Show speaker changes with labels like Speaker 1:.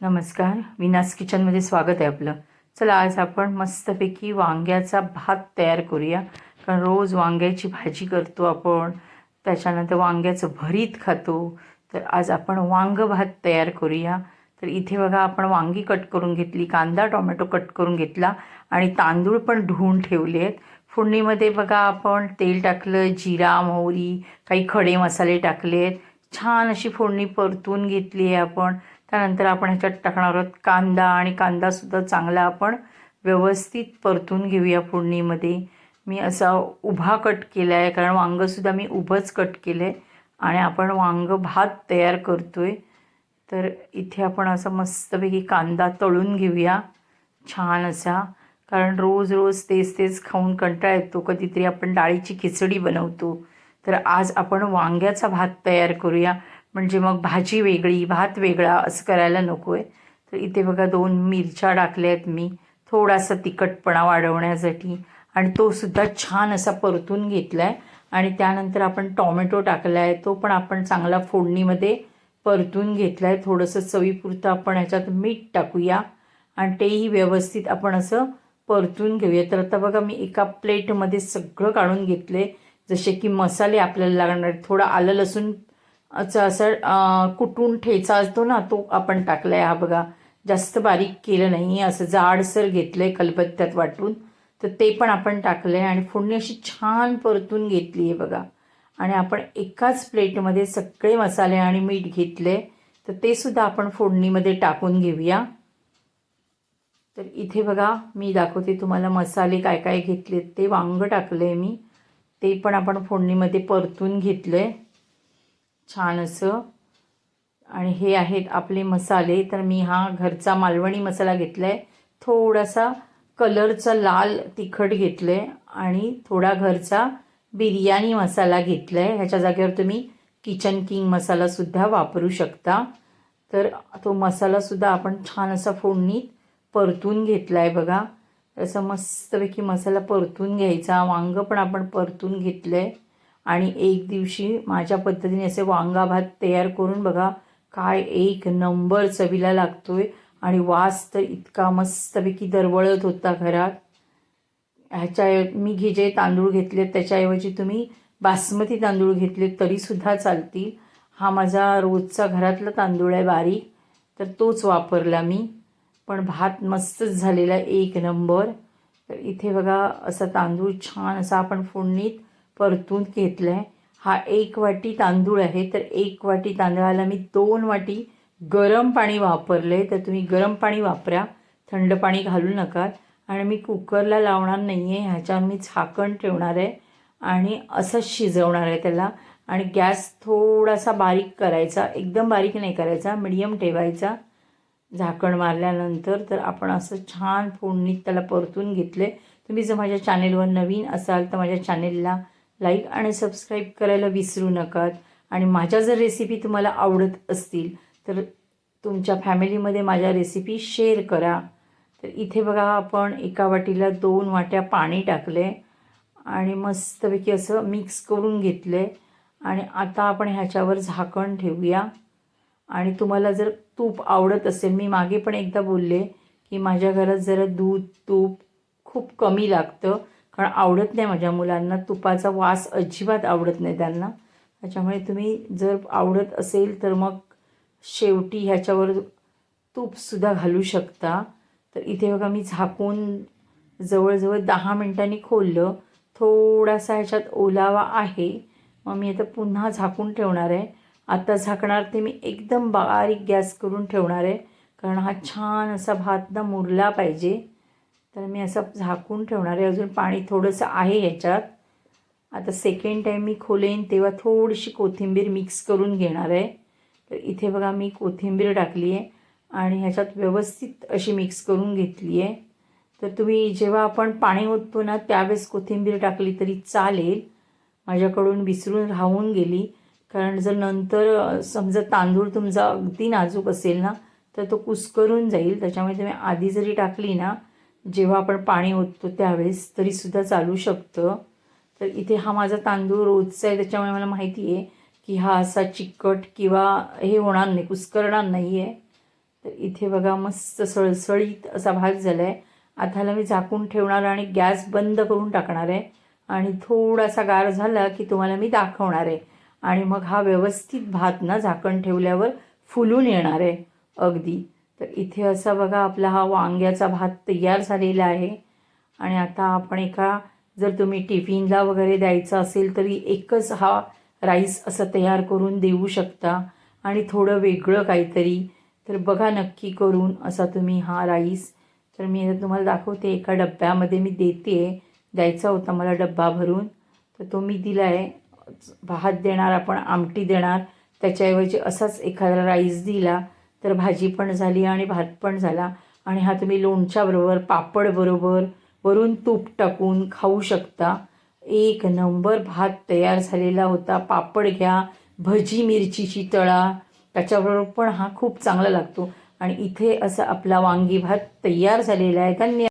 Speaker 1: नमस्कार. विनास किचनमध्ये स्वागत आहे आपलं. चला आज आपण मस्तपैकी वांग्याचा भात तयार करूया. कारण रोज वांग्याची भाजी करतो आपण. त्याच्यानंतर वांग्याचं भरीत खातो. तर आज आपण वांग भात तयार करूया. तर इथे बघा आपण वांगी कट करून घेतली कांदा टोमॅटो कट करून घेतला आणि तांदूळ पण धुवून ठेवले आहेत. फोडणीमध्ये बघा आपण तेल टाकलं जिरा मोहरी काही खडे मसाले टाकले आहेत. छान अशी फोडणी परतून घेतली आहे आपण. त्यानंतर आपण ह्याच्यात टाकणार आहोत कांदा आणि कांदासुद्धा चांगला आपण व्यवस्थित परतून घेऊया फोडणीमध्ये. मी असा उभा कट केला आहे कारण वांगंसुद्धा मी उभंच कट केलं आहे आणि आपण वांग भात तयार करतो आहे तर इथे आपण असं मस्तपैकी कांदा तळून घेऊया छान असा. कारण रोज रोज तेच तेच खाऊन कंटाळा येतो कधीतरी आपण डाळीची खिचडी बनवतो. तर आज आपण वांग्याचा भात तयार करूया. म्हणजे मग भाजी वेगळी भात वेगळा असं करायला नको आहे तर इथे बघा दोन मिरच्या टाकल्या आहेत मी. थोडासा तिखटपणा वाढवण्यासाठी. आणि तो सुद्धा छान असा परतून घेतला आहे आणि त्यानंतर आपण टॉमॅटो टाकला आहे तो पण आपण चांगला फोडणीमध्ये परतून घेतला आहे थोडंसं चवीपुरतं आपण ह्याच्यात मीठ टाकूया. आणि तेही व्यवस्थित आपण असं परतून घेऊया. तर आता बघा मी एका प्लेटमध्ये सगळं काढून घेतले जसे की मसाले आपल्याला लागणार थोडं आलं लसूण असं असं कुटून ठेचा असतो ना तो आपण टाकला आहे हा बघा जास्त बारीक केलं नाही असं जाडसर घेतलं आहे कलबत्त्यात वाटून. तर ते पण आपण टाकलं आहे आणि फोडणी अशी छान परतून घेतली आहे बघा. आणि आपण एकाच प्लेटमध्ये सगळे मसाले आणि मीठ घेतले तर ते सुद्धा आपण फोडणीमध्ये टाकून घेऊया. तर इथे बघा मी दाखवते तुम्हाला मसाले काय काय घेतले ते वांग टाकलं आहे मी. ते पण आपण फोडणीमध्ये परतून घेतलं आहे छान असं. आणि हे आहेत आपले मसाले. तर मी हा घरचा मालवणी मसाला घेतला आहे थोडासा कलरचा लाल तिखट घेतलं आहे आणि थोडा घरचा बिर्याणी मसाला घेतला आहे ह्याच्या जागेवर तुम्ही किचन किंग मसालासुद्धा वापरू शकता. तर तो मसालासुद्धा आपण छान असा फोडणीत परतून घेतला आहे बघा. असं मस्तपैकी मसाला परतून घ्यायचा. वांगं पण आपण परतून घेतलं आहे आणि एक दिवशी माझ्या पद्धतीने असे वांगा भात तयार करून बघा काय एक नंबर चवीला लागतो आहे आणि वास तर इतका मस्तपैकी दरवळत होता घरात. ह्याच्या मी घे जे तांदूळ घेतले त्याच्याऐवजी तुम्ही बासमती तांदूळ घेतले तरीसुद्धा चालतील. हा माझा रोजचा घरातला तांदूळ आहे बारीक तर तोच वापरला मी. पण भात मस्तच झालेला एक नंबर. तर इथे बघा असा तांदूळ छान असा आपण फोडणीत परतून घेतलं आहे हा एक वाटी तांदूळ आहे तर एक वाटी तांदळाला मी दोन वाटी गरम पाणी वापरलं आहे तर तुम्ही गरम पाणी वापरा थंड पाणी घालू नका. आणि मी कुकरला लावणार नाही आहे ह्याच्यावर मी झाकण ठेवणार आहे. आणि असंच शिजवणार आहे त्याला. आणि गॅस थोडासा बारीक करायचा एकदम बारीक नाही करायचा मिडियम ठेवायचा झाकण मारल्यानंतर. तर आपण असं छान फोडणीत त्याला परतून घेतले तुम्ही जर माझ्या चॅनेलवर नवीन असाल तर माझ्या चॅनेलला लाईक आणि सबस्क्राईब करायला विसरू नका आणि माझ्या जर रेसिपी तुम्हाला आवडत असतील तर तुमच्या फॅमिलीमध्ये माझ्या रेसिपी शेअर करा. तर इथे बघा आपण एका वाटीला दोन वाट्या पाणी टाकले आणि मस्तपैकी असं मिक्स करून घेतले. आणि आता आपण ह्याच्यावर झाकण ठेवूया. आणि तुम्हाला जर तूप आवडत असेल मी मागे पण एकदा बोलले की माझ्या घरात जरा दूध तूप खूप कमी लागतं. कारण आवडत नाही माझ्या मुलांना. तुपाचा वास अजिबात आवडत नाही त्यांना. त्याच्यामुळे तुम्ही जर आवडत असेल तर मग शेवटी ह्याच्यावर तूपसुद्धा घालू शकता. तर इथे बघा मी झाकून जवळजवळ दहा मिनटांनी खोललं. थोडासा ह्याच्यात ओलावा आहे. मग मी आता पुन्हा झाकून ठेवणार आहे. आता झाकणार ते मी एकदम बारीक गॅस करून ठेवणार आहे. कारण हा छान असा भात ना मुरला पाहिजे. तर मी असं झाकून ठेवणार आहे. अजून पाणी थोडंसं आहे ह्याच्यात. आता सेकंड टाईम मी खोलेन तेव्हा थोडीशी कोथिंबीर मिक्स करून घेणार आहे. तर इथे बघा मी कोथिंबीर टाकली आहे आणि ह्याच्यात व्यवस्थित अशी मिक्स करून घेतली आहे. तर तुम्ही जेव्हा आपण पाणी ओततो ना त्यावेळेस कोथिंबीर टाकली तरी चालेल. माझ्याकडून विसरून राहून गेली. कारण जर नंतर समजा तांदूळ तुमचा अगदी नाजूक असेल ना तर तो कुस्करून जाईल. त्याच्यामुळे तुम्ही आधी जरी टाकली ना जेव्हा आपण पाणी ओततो त्यावेळेस तरीसुद्धा चालू शकतं. तर इथे हा माझा तांदूळ रोजचा आहे त्याच्यामुळे मला माहिती आहे की हा असा चिकट किंवा हे होणार नाही कुस्करणार नाही आहे तर इथे बघा मस्त सळसळीत असा भाग झाला आहे आता ह्याला मी झाकून ठेवणार आणि गॅस बंद करून टाकणार आहे. आणि थोडासा गार झाला की तुम्हाला मी दाखवणार आहे. आणि मग हा व्यवस्थित भात ना झाकण ठेवल्यावर फुलून येणार आहे अगदी. तर इथे असा बघा आपला हा वांग्याचा भात तयार झालेला आहे. आणि आता आपण एका जर तुम्ही टिफिनला वगैरे द्यायचा असेल तरी एकच हा राईस असं तयार करून देऊ शकता. आणि थोडं वेगळं काहीतरी. तर बघा नक्की करून असा तुम्ही हा राईस. तर मी आता तुम्हाला दाखवते एका डब्यामध्ये मी देते. आहे द्यायचा होता मला डब्बा भरून. तर तो मी दिला आहे भात देणार आपण आमटी देणार. त्याच्याऐवजी असाच एखादा राईस दिला. तर भाजी पण झाली आणि भात पण झाला. आणि हा तुम्ही लोणच्याबरोबर पापडबरोबर वरून तूप टाकून खाऊ शकता. एक नंबर भात तयार झालेला होता. पापड घ्या भजी मिरचीची तळा त्याच्याबरोबर पण हा खूप चांगला लागतो. आणि इथे असा आपला वांगी भात तयार झालेला आहे. धन्यवाद.